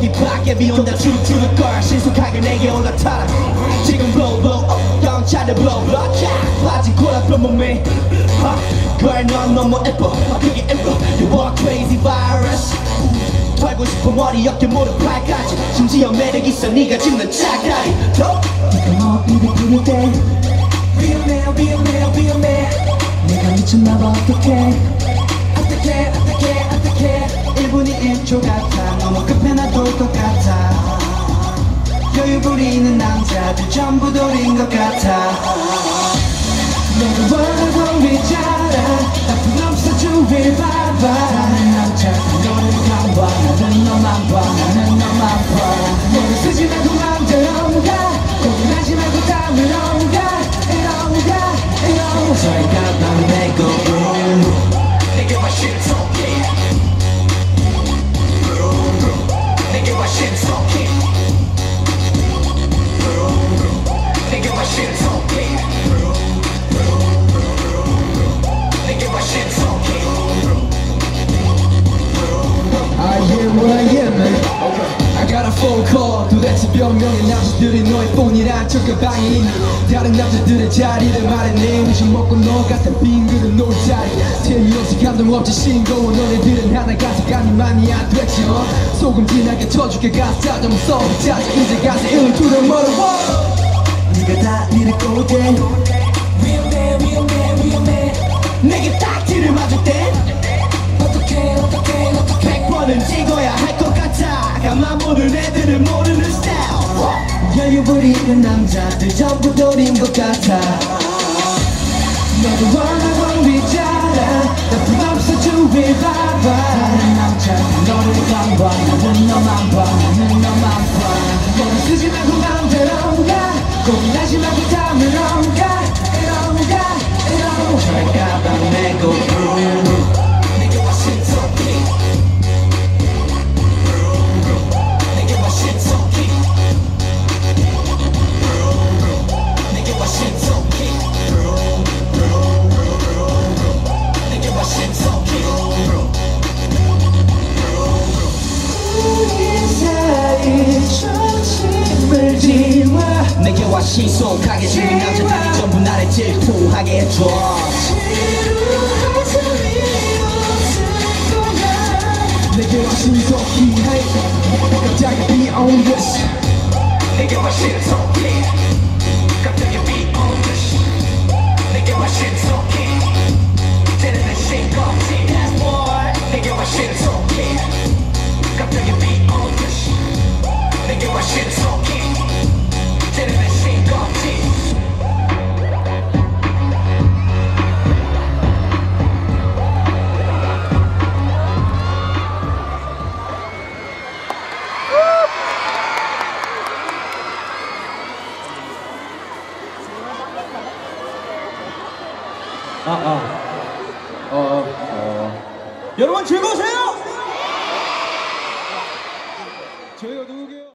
저기 밖에 비 온다 true to the 걸 신속하게 내게 올라타라. 지금 blow blow 경찰을 blow blow 빠진 코라던 몸에 Girl 넌 너무 예뻐. 그게 예뻐. You are crazy virus. 털고 싶어 머리 어깨 무릎 발까지. 심지어 매력 있어 네가 짚는 더 네가 뭐 입이 부를 때. 위험해 위험해 위험해 내가 미쳤나봐 어떡해 나도 똑같아. 여유 부리는 남자들 전부 돌인 것 같아. 너를 원하고 있잖아 나쁜 없어 주위를 봐봐 나는 남자 너를 감봐 나는 너만 봐. 나는 너만 봐. 너를 쓰지 말고 마음대로 가? 고민하지 말고 땀을 가 이러고 가? 이러고 저리 가방 내고 내게와 신 call 도대체 몇 명의 남자들이 너의 폰이란 척가방에 있니 다른 남자들의 자리를 말했네 우식 먹고 너 같은 빈 그릇 놓을 자리. 재미 없이 감동 없이 싱거운 너네들은 하나 가서 간만이 안 됐지 어? 소금 진하게 쳐줄게 가서 짜장 써 짜장 이제 가서 일을 두려 멀어 네가 다 이를 꼬대 위험해 위험해 위험해. 내게 여유 부리는 남자들 전부 돌인 것 같아. 너도 원하고 있잖아. 나쁜 없어 주위 봐봐. 다른 남자 너를 감봐 나는 너만 봐. 나는 너만 봐. 너를 쓰지 말고 마음대로 가. 고민하지 말고 땀을 가. 이러고 가. 이러고 저 가방 메고 내게 내게와 신속하게 지금 남자들이 전부 나를 질투하게 해줘. 내게와 신속히 해 갑자기 be on this 내게와 신속히. 갑자기 be 아, 아. 어, 어. 어. 여러분 즐거우세요? 네. 저희가 누구게요?